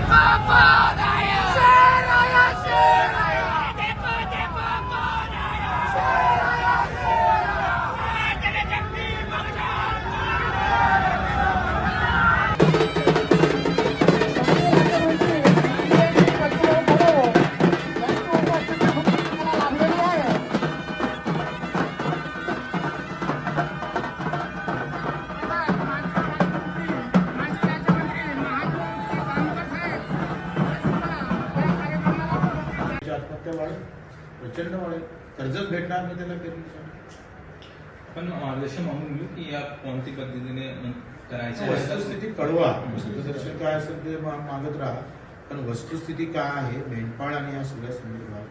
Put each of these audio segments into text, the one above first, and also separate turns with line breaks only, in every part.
त्याची आत्महत्या वाढेल प्रचंड वाढेल कर्जच भेटणार नाही त्याला पेरणीसाठी
पण मागून घेऊ की या कोणत्या पद्धतीने करायचं आहे?
वस्तुस्थिती कळवा. वस्तुदर्शन काय असेल ते मागत राहा. पण वस्तुस्थिती काय आहे मेंढपाळ आणि या सगळ्या संदर्भात.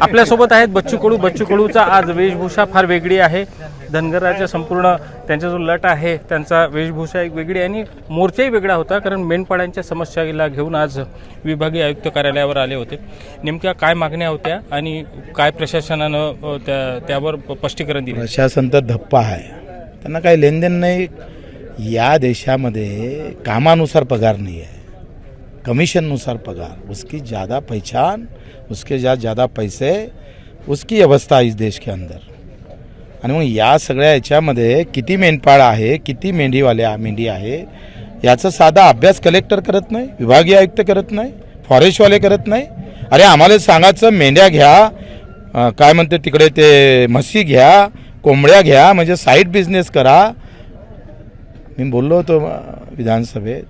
आपल्यासोबत आहेत बच्चू कडू बच्चू कडूचा आज वेशभूषा फार वेगळी आहे. धनगराच्या संपूर्ण त्यांचा जो लट आहे त्यांचा वेशभूषा एक वेगळी आणि मोर्चाही वेगळा होता कारण मेंढपाळांच्या समस्याला घेऊन आज विभागीय आयुक्त कार्यालयावर आले होते. नेमक्या काय मागण्या होत्या आणि काय प्रशासनानं त्या त्यावर स्पष्टीकरण दिलं?
प्रशासन तर धप्पा आहे. त्यांना काही लेनदेन नाही. या देशामध्ये कामानुसार पगार नाही आहे. कमिशननुसार पगार उसकी ज़्यादा पहचान उसके जा ज़्यादा पैसे उसकी अवस्था इस देश के अंदर। आणि मग या सगळ्या याच्यामध्ये किती मेंढपाळ आहे किती मेंढीवाले मेंढी आहे याचा साधा अभ्यास कलेक्टर करत नाही विभागीय आयुक्त करत नाही फॉरेस्टवाले करत नाही. अरे आम्हाला सांगायचं मेंढ्या घ्या काय म्हणते तिकडे ते म्हशी घ्या कोंबड्या घ्या म्हणजे साईड बिझनेस करा. मी बोललो होतो विधानसभेत.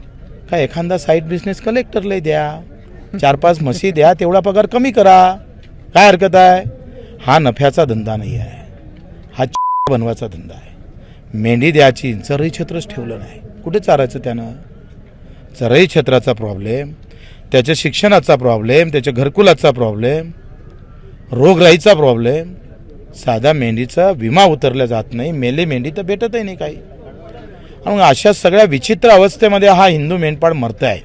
का एखादा साईड बिझनेस कलेक्टरला द्या. चार पाच म्हशी द्या तेवढा पगार कमी करा. काय हरकत आहे? हा नफ्याचा धंदा नाही आहे. हा बनवायचा धंदा आहे. मेंढी द्यायची चरई छत्रच ठेवलं नाही. कुठे चारायचं त्यानं? चरई छत्राचा प्रॉब्लेम त्याच्या शिक्षणाचा प्रॉब्लेम त्याच्या घरकुलाचा प्रॉब्लेम रोगराईचा प्रॉब्लेम साधा मेंढीचा विमा उतरला जात नाही मेले मेंढी तर भेटतही नाही काही. मग अशा सगळ्या विचित्र अवस्थेमध्ये हा हिंदू मेंढपाळ मरत आहे.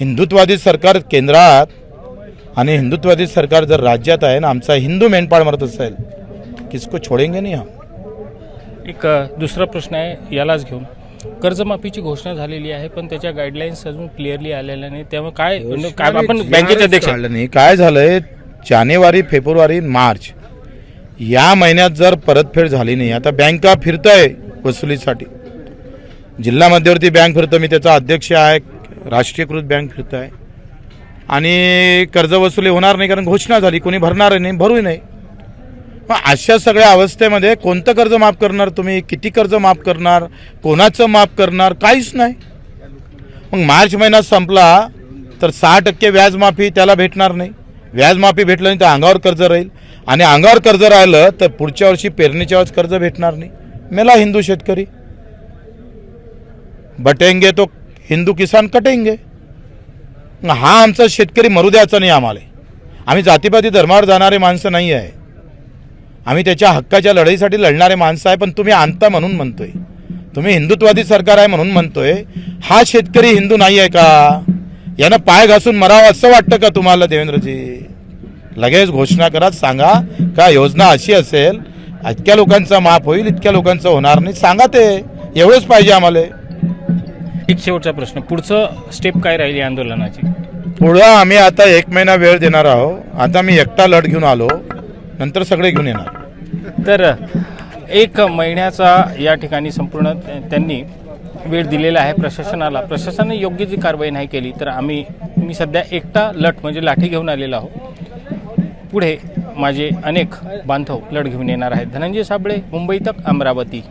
हिंदुत्वादी सरकार केंद्रात आणि हिंदुत्वादी सरकार जर राज्यात आहे ना आमचा हिंदू मेंढपाळ मरत असेल किसको छोडेंगे नाही हम?
एक दुसरा प्रश्न आहे यालाच घेऊन. कर्जमाफीची घोषणा झालेली आहे पण त्याच्या गाईडलाईन्स अजून क्लिअरली आलेल्या नाही त्यामुळे काय काय आपण बँकेचे अध्यक्ष
नाही. काय झालंय? जानेवारी फेब्रुवारी मार्च. या महिन्यात जर परतफेड झाली नाही आता बँका फिरतंय वसुलीसाठी. जिल्हा मध्यवर्ती बँक फिरतो मी त्याचा अध्यक्ष आहे राष्ट्रीयकृत बँक फिरतो आहे. आणि कर्ज वसुली होणार नाही कारण घोषणा झाली कोणी भरणार नाही भरूही नाही. मग अशा सगळ्या अवस्थेमध्ये कोणतं कर्ज माफ करणार तुम्ही? किती कर्ज माफ करणार? कोणाचं माफ करणार? काहीच नाही. मग मार्च महिना संपला तर सहा टक्के व्याजमाफी त्याला भेटणार नाही. व्याजमाफी भेटलं नाही तर अंगावर कर्ज राहील. आणि अंगावर कर्ज राहिलं तर पुढच्या वर्षी पेरणीच्या वेळेस कर्ज भेटणार नाही. मेला हिंदू शेतकरी. बटेंगे तो हिंदू किसान कटेंगे. हा आमचा शेतकरी मरू द्यायचा नाही आम्हाला आम्ही जातीपाती धर्मावर जाणारे माणसं नाही आहे आम्ही त्याच्या हक्काच्या लढाईसाठी लढणारे माणसं आहे पण तुम्ही आणता म्हणून म्हणतोय. तुम्ही हिंदुत्वादी सरकार आहे म्हणून म्हणतोय. हा शेतकरी हिंदू नाही आहे का? यानं पाय घासून मरावं असं वाटतं का तुम्हाला देवेंद्रजी? लगेच घोषणा करा सांगा का योजना अशी असेल इतक्या लोकांचा माफ होईल इतक्या लोकांचं होणार नाही सांगा ते. एवढंच पाहिजे आम्हाला.
एक शेवटचा प्रश्न. पुढचं स्टेप काय राहील या आंदोलनाची?
पुढं आम्ही आता एक महिना वेळ देणार आहोत. आता मी एकटा लढ घेऊन आलो. नंतर सगळे घेऊन येणार.
तर एक महिन्याचा या ठिकाणी संपूर्ण त्यांनी वेळ दिलेला आहे प्रशासनाला. प्रशासनाने योग्य जी कारवाई नाही केली तर आम्ही मी सध्या एकटा लट म्हणजे लाठी घेऊन आलेलो आहोत. पुढे माझे अनेक बांधव लढ घेऊन येणार आहेत. धनंजय साबळे मुंबई तक अमरावती.